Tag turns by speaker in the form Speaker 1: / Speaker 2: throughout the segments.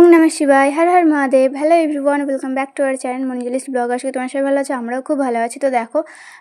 Speaker 1: ওম নমঃ শিবায়, হর হর Mahadev hello everyone welcome back to our channel Manjuli's blog আজকে তোমার সবাই ভালো আছে, আমরাও খুব ভালো আছি। তো দেখো,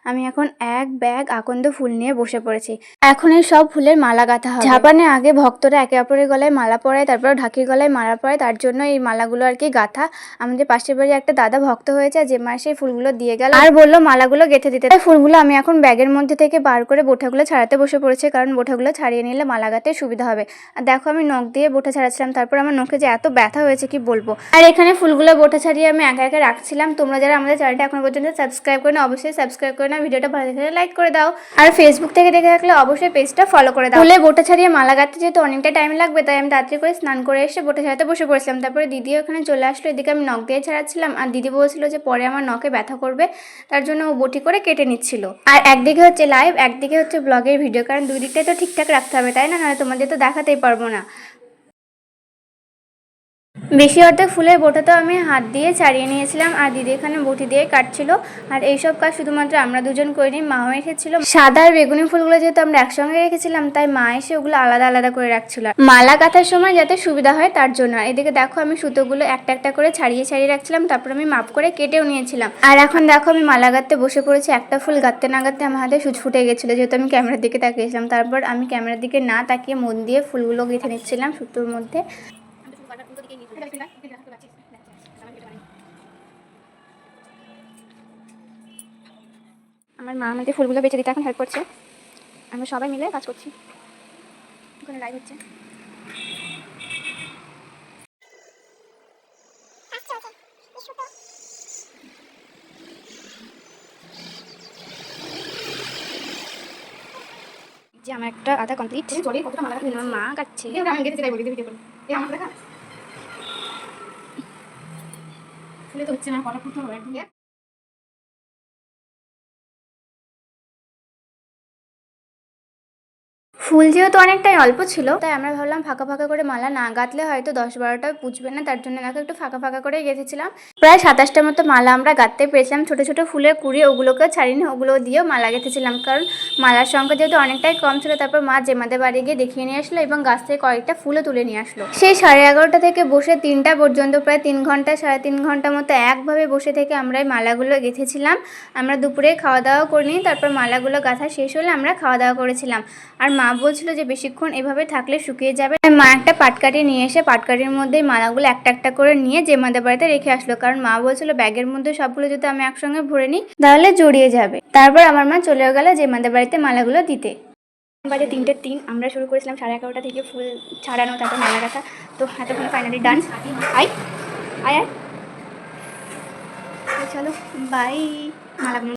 Speaker 1: আমি এখন এক ব্যাগ আকন্দ ফুল নিয়ে বসে পড়েছি। এখন এই সব ফুলের মালা গাঁথা হবে। ঝাপানে আগে ভক্তরা একে অপরের গলায় মালা পরায়, তারপর ঢাকির গলায় মালা পরায়, তার জন্য এই মালাগুলো আর কি গাঁথা। আমাদের পাশের বাড়ি একটা দাদা ভক্ত হয়েছে যে মাসে সেই ফুলগুলো দিয়ে গেল। আর বলল মালাগুলো গেঁথে দিতে। তাই ফুলগুলো আমি এখন ব্যাগের মধ্যে থেকে বার করে বোঠাগুলো ছাড়াতে বসে পড়েছি, কারণ বোঠাগুলো ছাড়িয়ে নিলে মালা গাঁথতে সুবিধা হবে। আর দেখো, আমি নখ দিয়ে বোঠা ছাড়াচ্ছিলাম তারপর আমার নখে যে এত হয়েছে কি বলব? আর এখানে ফুলগুলো বোটা ছাড়িয়ে আমি একা একা রাখছিলাম। তোমরা যারা আমাদের চ্যানেলটা এখন পর্যন্ত সাবস্ক্রাইব করে না, অবশ্যই সাবস্ক্রাইব করে না, ভিডিওটা ভালো দেখে লাইক করে দাও। আর ফেসবুক থেকে দেখে থাকলে অবশ্যই পেজটা ফলো করে দাও। ফুলে বোটা ছাড়িয়ে মালা গাঁথতে যেহেতু অনেকটা টাইম লাগবে, তাই আমি তাড়াতাড়ি করে স্নান করে এসে বোটা ছাড়াতে বসে পড়েছিলাম। তারপরে দিদি ওখানে চলে আসলো, এদিকে আমি নখ দিয়ে ছাড়াচ্ছিলাম। আর দিদি বলছিল যে পরে আমার নখে ব্যথা করবে, তার জন্য ও বটি করে কেটে নিচ্ছিল। আর একদিকে হচ্ছে লাইভ একদিকে হচ্ছে ব্লগের ভিডিও কারণ দুই দিকটাই তো ঠিকঠাক রাখতে হবে, তাই না? নাহলে তোমাদের তো দেখাতেই পারব না। বেশি অর্ধেক ফুলের বোটা তো আমি হাত দিয়ে ছাড়িয়ে নিয়েছিলাম আর দিদি এখানে বটি দিয়ে কাটছিল। আর এইসব কাজ শুধুমাত্র আমরা দুজন করিনি, মাও এসেছিল। সাদা আর বেগুনি ফুলগুলো যেহেতু আমরা একসঙ্গে রেখেছিলাম, তাই মা এসে ওগুলো আলাদা আলাদা করে রাখছিল। মালা কাঁথার সময় যাতে সুবিধা হয় তার জন্য। এদিকে দেখো আমি সুতোগুলো একটা একটা করে ছাড়িয়ে ছাড়িয়ে রাখছিলাম, তারপর আমি মাপ করে কেটেও নিয়েছিলাম। আর এখন দেখো আমি মালা গাঁথতে বসে পড়েছি, একটা ফুল গাঁথতে না গাঁথতে আমার হাতে সুচ ফুটে গেছিল, যেহেতু আমি ক্যামেরার দিকে তাকিয়েছিলাম। তারপর আমি ক্যামেরার দিকে না তাকিয়ে মন দিয়ে ফুলগুলো গেঁথে নিচ্ছিলাম সুতোর মধ্যে। আমার মা আমাদের ফুলগুলো বেঁচে দিতে এখন হেল্প করছে। আমরা সবাই মিলে কাজ করছি। ওখানে লাইভ হচ্ছে। যে আমার একটা আধা কমপ্লিট মা কাটছে।
Speaker 2: ফুলে তো হচ্ছে না কটা ফুটতে হবে
Speaker 1: ফুল যেহেতু অনেকটাই অল্প ছিল, তাই আমরা ভাবলাম ফাঁকা ফাঁকা করে মালা না গাঁথলে হয়তো দশ বারোটা পুজবে না, তার জন্য দেখো একটু ফাঁকা ফাঁকা করে গেঁথেছিলাম। প্রায় সাতাশটার মতো মালা আমরা গাঁথতে পেরেছিলাম, ছোটো ছোটো ফুলের কুড়ি ওগুলোকে ছাড়িনি ওগুলো দিয়েও মালা গেঁথেছিলাম, কারণ মালার সংখ্যা যেহেতু অনেকটাই কম ছিল, তারপর মা জেমাদের বাড়ি গিয়ে দেখিয়ে নিয়ে আসলো এবং গাছ থেকে কয়েকটা ফুলও তুলে নিয়ে আসলো। সেই সাড়ে এগারোটা থেকে বসে তিনটা পর্যন্ত, প্রায় তিন ঘণ্টা, সাড়ে তিন ঘণ্টা মতো একভাবে বসে থেকে আমরা এই মালাগুলো গেঁথেছিলাম। আমরা দুপুরে খাওয়া দাওয়া করিনি, তারপর মালাগুলো গাঁথা শেষ হলে আমরা খাওয়া দাওয়া করেছিলাম। আর মা বলছিল যে বেশিক্ষণ এভাবে থাকলে শুকিয়ে যাবে। মা একটা পাটকাঠি নিয়ে এসে পাটকাঠির মধ্যে মালাগুলো একটা একটা করে নিয়ে জেমাদের বাড়িতে রেখে আসলো। কারণ মা বলছিল, ব্যাগের মধ্যে সবগুলো যদি আমি একসঙ্গে ভরে নিই, তাহলে জড়িয়ে যাবে। তারপর আমার মা চলেও গেল জেমাদের বাড়িতে মালাগুলো দিতে। বাজে তিনটে তিন, আমরা শুরু করেছিলাম সাড়ে এগারোটা থেকে ফুল ছাড়ানো, তারপর মালা গাঁথা তো এতক্ষণ ফাইনালি ডান্স আই আয় চলো বাই মালাগুলো